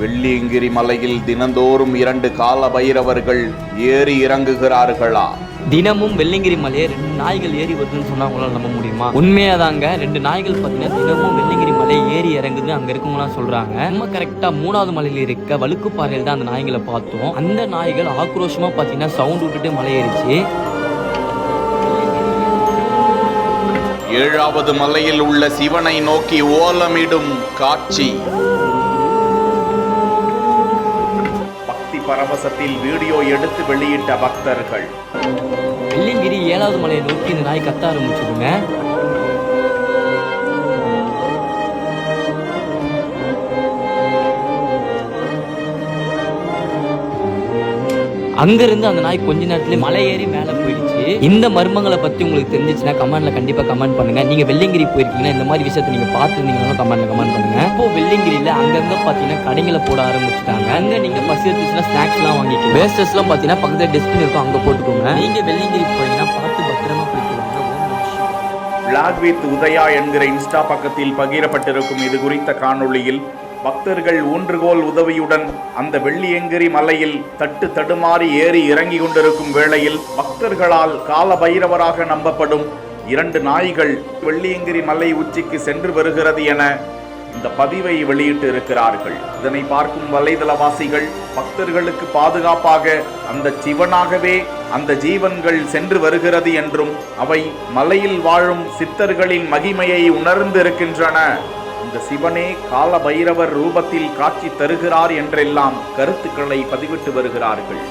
வெள்ளியங்கிரி மலையில் தினந்தோறும் இரண்டு கால பைரவர்கள் ஏறி இறங்குகிறார்களா? தினமும் வெள்ளிங்கிரி மலையை ரெண்டு நாய்கள் ஏறி வருதுன்னு சொன்னா உங்களால நம்ப முடியுமா? உண்மையாதாங்க ரெண்டு நாய்கள் பார்த்தீங்கன்னா தினமும் வெள்ளிங்கிரி மலை ஏறி இறங்குது அங்க இருக்கவங்களாம் சொல்றாங்க. நம்ம கரெக்டா மூணாவது மலையில இருக்க வழுக்குப்பாறையில் தான் அந்த நாய்களை பார்த்தோம். அந்த நாய்கள் ஆக்ரோஷமா பார்த்தீங்கன்னா சவுண்ட் விட்டுட்டு மலை ஏறிச்சு ஏழாவது மலையில் உள்ள சிவனை நோக்கி ஓலமிடும் காட்சி. பரவசத்தில் வீடியோ எடுத்து வெளியிட்ட பக்தர்கள். வெள்ளிங்கிரி ஏழாவது மலையை நோக்கி இந்த நாய் கத்த ஆரம்பிச்சதுங்க. அங்கிருந்து அந்த நாய் கொஞ்ச நேரத்துல மலை ஏறி மேல போயிடுச்சு. இந்த மர்மங்களை பத்தி உங்களுக்கு தெரிஞ்சிச்சுன்னா கமெண்ட்ல கண்டிப்பா கமெண்ட் பண்ணுங்க. நீங்க வெள்ளிங்கிரி போயிருக்கீங்கன்னா இந்த மாதிரி விஷயத்தை நீங்க பார்த்துருந்தீங்கன்னா கமெண்ட்ல கமெண்ட் பண்ணுங்க. இப்போ வெள்ளிங்கிரியில அங்கங்க பாத்தீங்கன்னா கடைகளை போட ஆரம்பிச்சுட்டாங்க. அங்க நீங்க பசி எடுத்துச்சுன்னா ஸ்நாக்ஸ் எல்லாம் வாங்கிக்கலாம். வேஸ்டர்ஸ் எல்லாம் பாத்தீங்கன்னா பக்கத்துல டஸ்ட்பின் இருக்கும் அங்க போட்டுக்கோங்க. நீங்க வெள்ளிங்கிரி போறீங்கன்னா பார்த்து பத்திரமா. பிளாக் வித் உதயா என்கிற இன்ஸ்டா பக்கத்தில் பகிரப்பட்டிருக்கும் இது குறித்த காணொளியில் பக்தர்கள் ஊன்றுகோல் உதவியுடன் அந்த வெள்ளியங்கிரி மலையில் தட்டு தடுமாறி ஏறி இறங்கி கொண்டிருக்கும் வேளையில் பக்தர்களால் கால பைரவராக நம்பப்படும் இரண்டு நாய்கள் வெள்ளியங்கிரி மலை உச்சிக்கு சென்று வருகிறது என இந்த பதிவை வெளியிட்டு இருக்கிறார்கள். இதனை பார்க்கும் வலைதளவாசிகள் பக்தர்களுக்கு பாதுகாப்பாக அந்த சிவனாகவே அந்த ஜீவன்கள் சென்று வருகிறது என்றும் அவை மலையில் வாழும் சித்தர்களின் மகிமையை உணர்ந்திருக்கின்றன. இந்த சிவனே கால பைரவர் ரூபத்தில் காட்சி தருகிறார் என்றெல்லாம் கருத்துக்களை பதிவிட்டு வருகிறார்கள்.